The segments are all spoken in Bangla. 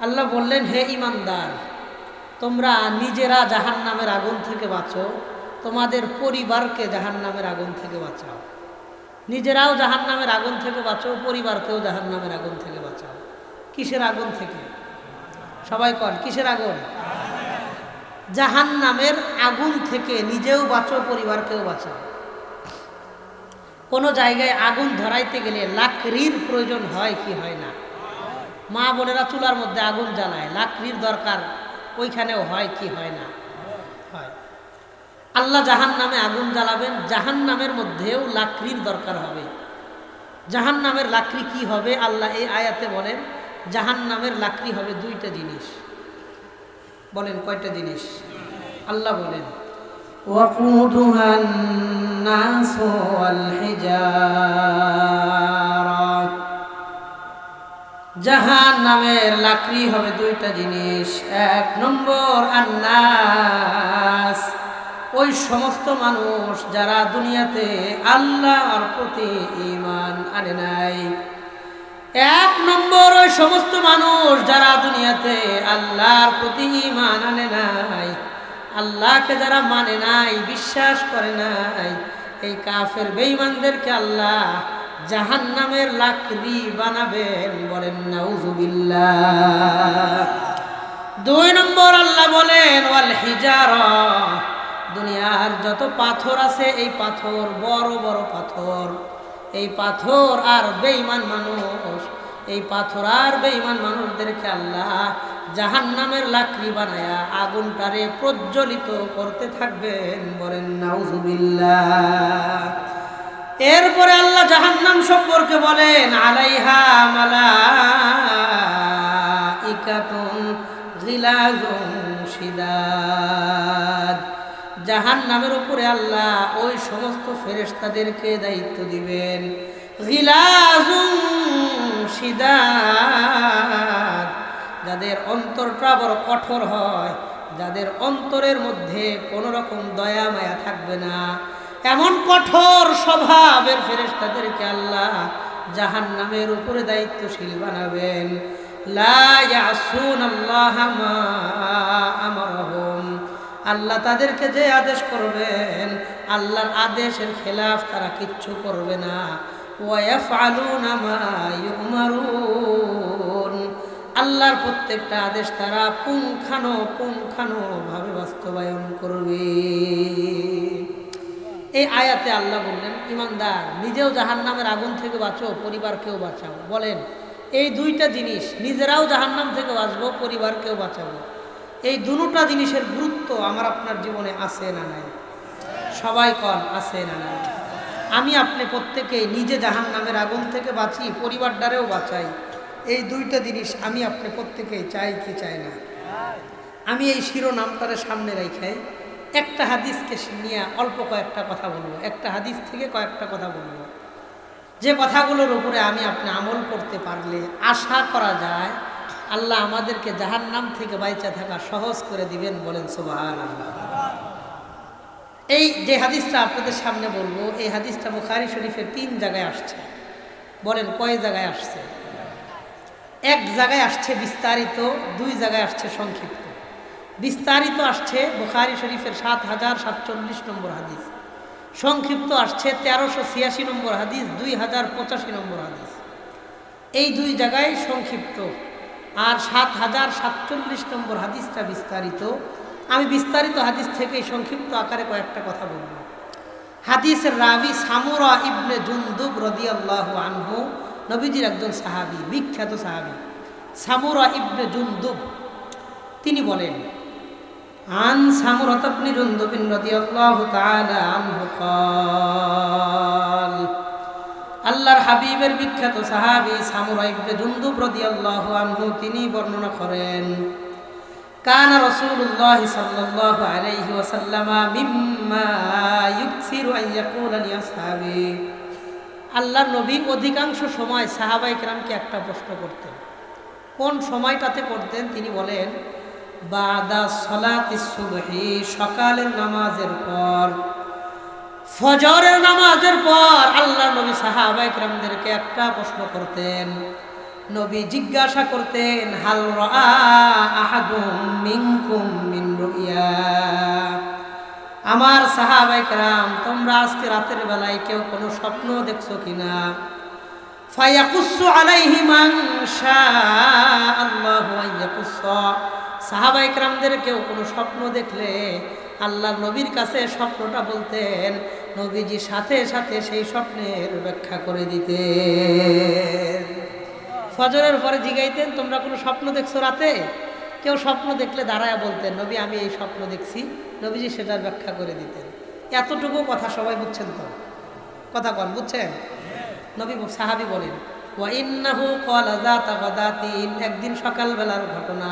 আল্লাহ বললেন, হে ইমানদার, তোমরা নিজেরা জাহান নামের আগুন থেকে বাঁচো, তোমাদের পরিবারকে জাহান নামের আগুন থেকে বাঁচাও। নিজেরাও জাহান নামের আগুন থেকে বাঁচো, পরিবারকেও জাহান নামের আগুন থেকে বাঁচাও। কিসের আগুন থেকে? সবাই কন, কিসের আগুন? জাহান নামের আগুন থেকে নিজেও বাঁচো, পরিবারকেও বাঁচাও। কোনো জায়গায় আগুন ধরাইতে গেলে লাকড়ির প্রয়োজন হয় কি হয় না? মা বোনেরা চুলার মধ্যে আগুন জ্বালায় লাকড়ির দরকার ওইখানেও হয় কি হয় না হয় আল্লাহ জাহান নামে আগুন জ্বালাবেন জাহান নামের মধ্যেও লাকড়ির দরকার হবে জাহান নামের লাকড়ি কি হবে আল্লাহ এই আয়াতে বলেন জাহান নামের লাকড়ি হবে দুইটা জিনিস বলেন কয়টা জিনিস আল্লাহ বলেন وقودها الناس والحجارة জাহান নামের লাকড়ি হবে দুইটা জিনিস। এক নম্বর আন্নাস। ওই সমস্ত মানুষ যারা দুনিয়াতে আল্লাহর প্রতি ইমান আনে নাই। এক নম্বর ওই সমস্ত মানুষ যারা দুনিয়াতে আল্লাহর প্রতি ইমান আনে নাই। আল্লাহকে যারা মানে নাই, বিশ্বাস করে নাই, এই কাফের বেঈমানদেরকে আল্লাহ জাহান নামের লাকড়ি বানাবেন বলেন নাউজুবিল্লাহ দুই নম্বর আল্লাহ বলেন, ওয়াল হিজারা। দুনিয়ার যত পাথর আছে, এই পাথর বড় বড় পাথর। এই পাথর আর বেঈমান মানুষ, এই পাথর আর বেঈমান মানুষদেরকে আল্লাহ জাহান নামের লাকড়ি বানায়া আগুনটারে প্রজ্বলিত করতে থাকবেন বলেন নাউজুবিল্লাহ এরপরে আল্লাহ জাহান্নাম সম্পর্কে বলেন, আলাইহা মালা ইকাতুন জাহান নামের উপরে আল্লাহ ওই সমস্ত ফেরেশতাদেরকে দায়িত্ব দিবেন। যাদের অন্তরটা বড় কঠোর হয়, যাদের অন্তরের মধ্যে কোনো রকম দয়া মায়া থাকবে না। এমন কঠোর স্বভাবের ফেরেশতাদেরকে আল্লাহ জাহান নামের উপরে দায়িত্বশীল বানাবেন। আল্লাহ তাদেরকে যে আদেশ করবেন, আল্লাহর আদেশের খেলাফ তারা কিচ্ছু করবে না। আল্লাহর প্রত্যেকটা আদেশ তারা পুঙ্খানো পুঙ্খানো ভাবে বাস্তবায়ন করবে। এই আয়াতে আল্লাহ বললেন, ইমানদার, নিজেও জাহান নামের আগুন থেকে বাঁচো, পরিবারকেও বাঁচাও। বলেন, এই দুইটা জিনিস নিজেরাও জাহান্নাম থেকে বাঁচবো, পরিবারকেও বাঁচাবো। এই দুটা জিনিসের গুরুত্ব আমার আপনার জীবনে আছে না নাই? সবাই কন, আছে না নাই? আমি আপনি প্রত্যেকেই নিজে জাহান নামের আগুন থেকে বাঁচি পরিবার পরিবারটারেও বাঁচাই। এই দুইটা জিনিস আমি আপনি প্রত্যেকেই চাই কি চাই না? আমি এই শিরোনামটারে সামনে রেখে একটা হাদিসকে নিয়ে অল্প কয়েকটা কথা বলব। একটা হাদিস থেকে কয়েকটা কথা বলব। যে কথাগুলোর উপরে আমি আপনি আমল করতে পারলে আশা করা যায়, আল্লাহ আমাদেরকে জাহান নাম থেকে বাইচা থাকা সহজ করে দিবেন বলেন সুবাহান এই যে হাদিসটা আপনাদের সামনে বলব, এই হাদিসটা বুখারি শরীফের তিন জায়গায় আসছে। বলেন কয় জায়গায় আসছে? এক জায়গায় আসছে বিস্তারিত, দুই জায়গায় আসছে সংক্ষিপ্ত। বিস্তারিত আসছে বুখারি শরীফের সাত হাজার সাতচল্লিশ নম্বর হাদিস। সংক্ষিপ্ত আসছে তেরোশো ছিয়াশি নম্বর হাদিস, দুই হাজার পঁচাশি নম্বর হাদিস। এই দুই জায়গায় সংক্ষিপ্ত। আর সাত হাজার সাতচল্লিশ নম্বর হাদিসটা বিস্তারিত। আমি বিস্তারিত হাদিস থেকে সংক্ষিপ্ত আকারে কয়েকটা কথা বলব। হাদিসের রাবি সামুরা ইবনে জুন্দুব রদিয়াল্লাহ আনহু, নবীজির একজন সাহাবি, বিখ্যাত সাহাবি। সামুরা ইবনে জুন্দুব, তিনি বলেন عن سمرة بن جندب رضي الله تعالى عنه قال আল্লাহর হাবিবের বিখ্যাত সাহাবি সামুরা ইবনে জুন্দুব রাদিয়াল্লাহু আনহু তিনি বর্ণনা করেন কানা রাসূলুল্লাহ সাল্লাল্লাহু আলাইহি ওয়াসাল্লাম মিম্মা ইউকসিরু আন ইয়াকুলা লিআসহাবি আল্লাহর নবী অধিকাংশ সময় সাহাবাই কেরামকে একটা প্রশ্ন করতেন কোন সময়টাতে করতেন তিনি বলেন বাদা সলাত সুবহি, সকালের নামাজের পর, ফজরের নামাজের পর আল্লাহ নবী সাহাবাই কেরামদেরকে একটা প্রশ্ন করতেন। নবী জিজ্ঞাসা করতেন, হাল আমার সাহাবাইকরাম তোমরা আজকে রাতের বেলায় কেউ কোনো স্বপ্ন দেখছ কিনা? ফায়াকুসু আলাইহি মান আল্লাহু সাহাবাইকরামদের কেউ কোনো স্বপ্ন দেখলে আল্লাহ নবীর কাছে স্বপ্নটা বলতেন, নবীজি সাথে সাথে সেই স্বপ্নের ব্যাখ্যা করে দিতেন। ফজরের পরে জিগাইতেন, তোমরা কোনো স্বপ্ন দেখছ রাতে? কেউ স্বপ্ন দেখলে দাঁড়ায় বলতেন, নবী, আমি এই স্বপ্ন দেখছি। নবীজি সেটার ব্যাখ্যা করে দিতেন। এতটুকু কথা সবাই বুঝছেন তো? কথা কন, বুঝছেন? নবী সাহাবি বলেন, ওয়া ইন্নাহু যাতা গাদাতিন। একদিন সকালবেলার ঘটনা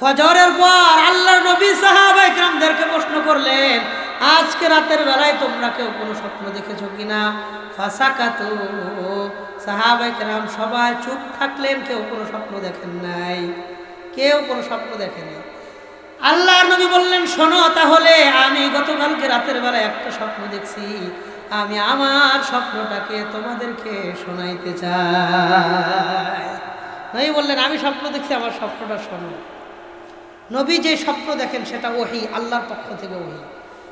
ফজরের পর আল্লাহ নবী সাহাবাই গ্রামদেরকে প্রশ্ন করলেন, আজকে রাতের বেলায় তোমরা কেউ কোনো স্বপ্ন দেখেছ কিনা? ফাঁসাকাতু। সাহাবাই গ্রাম সবাই চুপ থাকলেন, কেউ কোনো স্বপ্ন দেখেন নাই। কেউ কোনো স্বপ্ন দেখে নাই। আল্লাহ নবী বললেন, শোনো তাহলে, আমি গতকালকে রাতের বেলা একটা স্বপ্ন দেখছি। আমি আমার স্বপ্নটাকে তোমাদেরকে শোনাইতে চাই। নবী বললেন, আমি স্বপ্ন দেখছি, আমার স্বপ্নটা শোনো। নবী যে স্বপ্ন দেখেন সেটা ওহি, আল্লাহর পক্ষ থেকে ওহি।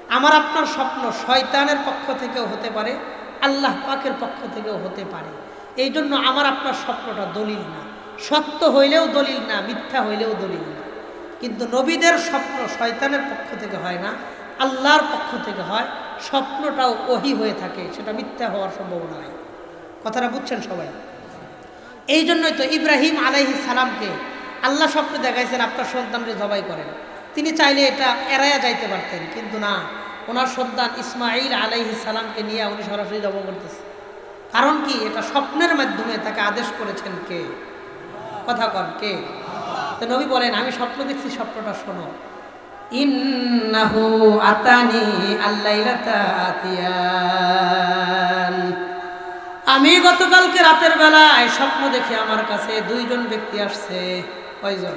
আমার আপনার স্বপ্ন শয়তানের পক্ষ থেকেও হতে পারে, আল্লাহ পাকের পক্ষ থেকেও হতে পারে। এই জন্য আমার আপনার স্বপ্নটা দলিল না। সত্য হইলেও দলিল না, মিথ্যা হইলেও দলিল না। কিন্তু নবীদের স্বপ্ন শয়তানের পক্ষ থেকে হয় না, আল্লাহর পক্ষ থেকে হয়। স্বপ্নটাও ওহি হয়ে থাকে, সেটা মিথ্যা হওয়ার সম্ভাবনা হয় কথাটা বুঝছেন সবাই? এই জন্যই তো ইব্রাহিম আলাইহিস সালামকে আল্লাহ স্বপ্নে দেখাইছেন আপনার সন্তানকে জবাই করেন। তিনি চাইলে এটা এড়াইয়া যাইতে পারতেন, কিন্তু না। ওনার সন্তান ইসমাইল আলাইহিস সালামকে নিয়ে উনি সরাসরি জবা করতেছে। কারণ কি? এটা স্বপ্নের মাধ্যমে তাকে আদেশ করেছেন কে? কথা কন, কে? তো নবী বলেন, আমি স্বপ্ন দেখছি, স্বপ্নটা শোনো। আতানি আমি গতকালকে রাতের বেলায় স্বপ্ন দেখে আমার কাছে দুইজন ব্যক্তি আসছে। কয়জন?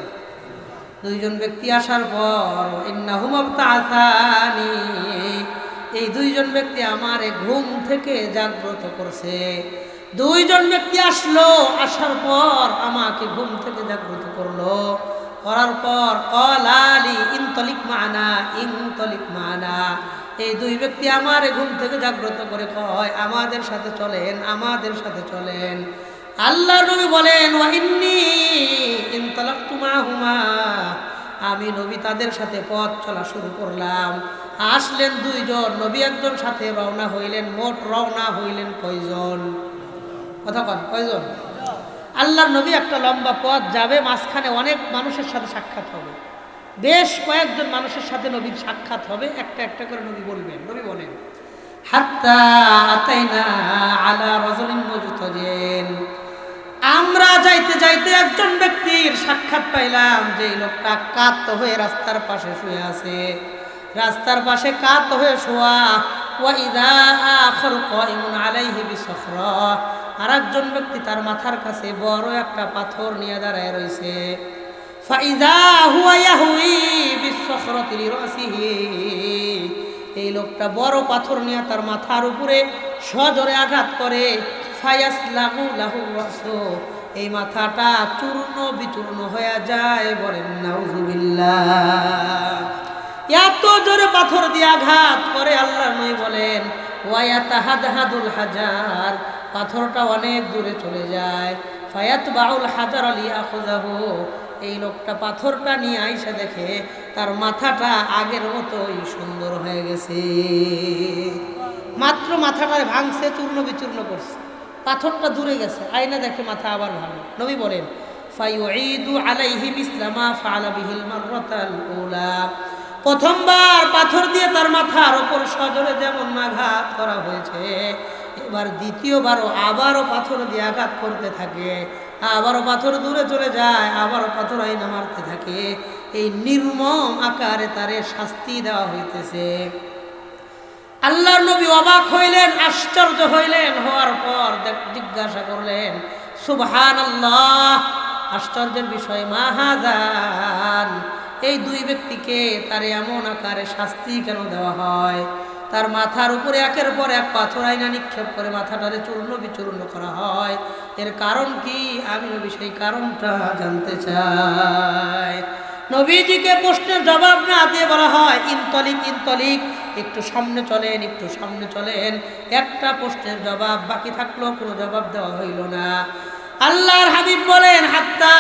দুইজন ব্যক্তি আসার পর, ইন্নাহুম আবতাআসানি এই দুইজন ব্যক্তি আমার ঘুম থেকে জাগ্রত করছে। দুইজন ব্যক্তি আসলো, আসার পর আমাকে ঘুম থেকে জাগ্রত করল। করার পর, কলালি ইনতলিক মানা ইনতলিক মানা এই দুই ব্যক্তি আমার ঘুম থেকে জাগ্রত করে কয়, আমাদের সাথে চলেন, আমাদের সাথে চলেন। আল্লাহ নবী বলেন মাহুমা আমি নবী তাদের সাথে পথ চলা শুরু করলাম। আসলেন দুইজন, নবী একজন সাথে রওনা হইলেন, মোট রওনা হইলেন কয়জন? কথা কন, কয়জন? আল্লাহর নবী একটা লম্বা পথ যাবে, মাঝখানে অনেক মানুষের সাথে সাক্ষাৎ হবে। বেশ কয়েকজন মানুষের সাথে নবীর সাক্ষাৎ হবে, একটা একটা করে নবী বলবেন, নবী বলেন, হাত্তা আতাইনা আলা রজলিন মজুতজেন। আমরা যাইতে যাইতে একজন ব্যক্তির সাক্ষাৎ পাইলাম যে লোকটা কাত হয়ে রাস্তার পাশে শুয়ে আছে। রাস্তার পাশে কাত হয়ে শোয়া আর একজন ব্যক্তি তার মাথার কাছে বড় একটা পাথর নিয়ে দাঁড়ায় রয়েছে এই লোকটা বড় পাথর নিয়ে তার মাথার উপরে সজোরে আঘাত করে। লাহু লাহু এই মাথাটা চূর্ণ বিচূর্ণ হয়ে যায় বলেন এত জোরে পাথর দিয়ে আঘাত করে আল্লাহ নই বলেন, ওয়ায়াতাহাদহাদুল হাজার। পাথরটা অনেক দূরে চলে যায়। ফায়াত হাজার আলী আখুজাহু এই লোকটা পাথরটা নিয়ে আইসা দেখে তার মাথাটা আগের মতোই সুন্দর হয়ে গেছে। মাত্র মাথাটা ভাঙছে, চূর্ণ বিচূর্ণ করছে। পাথরটা দূরে গেছে। আয়না দেখে মাথা আবার ভালো। নবী বলেন প্রথমবার পাথর দিয়ে তার মাথার ওপর সজরে যেমন আঘাত করা হয়েছে, এবার দ্বিতীয়বারও আবারও পাথর দিয়ে আঘাত করতে থাকে। আবারও পাথর দূরে চলে যায়, আবারও পাথর আইনা মারতে থাকে। এই নির্মম আকারে তারে শাস্তি দেওয়া হইতেছে। আল্লাহর নবী অবাক হইলেন, আশ্চর্য হইলেন, হওয়ার পর জিজ্ঞাসা করলেন সুবহান আল্লাহ আশ্চর্যের বিষয়, মাহাদান, এই দুই ব্যক্তিকে তার এমন আকারে শাস্তি কেন দেওয়া হয়? তার মাথার উপরে একের পর এক পাথর আইনা নিক্ষেপ করে মাথাটারে চূর্ণ বিচূর্ণ করা হয়। এর কারণ কি? আমি সেই কারণটা জানতে চাই। নবীজিকে প্রশ্নের জবাব না দিয়ে বলা হয় ইনতলিক ইনতলিক একটু সামনে চলেন, একটু সামনে চলেন। একটা প্রশ্নের জবাব বাকি থাকল কোনো জবাব দেওয়া হইল না। আল্লাহর হাবিব বলেন, হাত্তা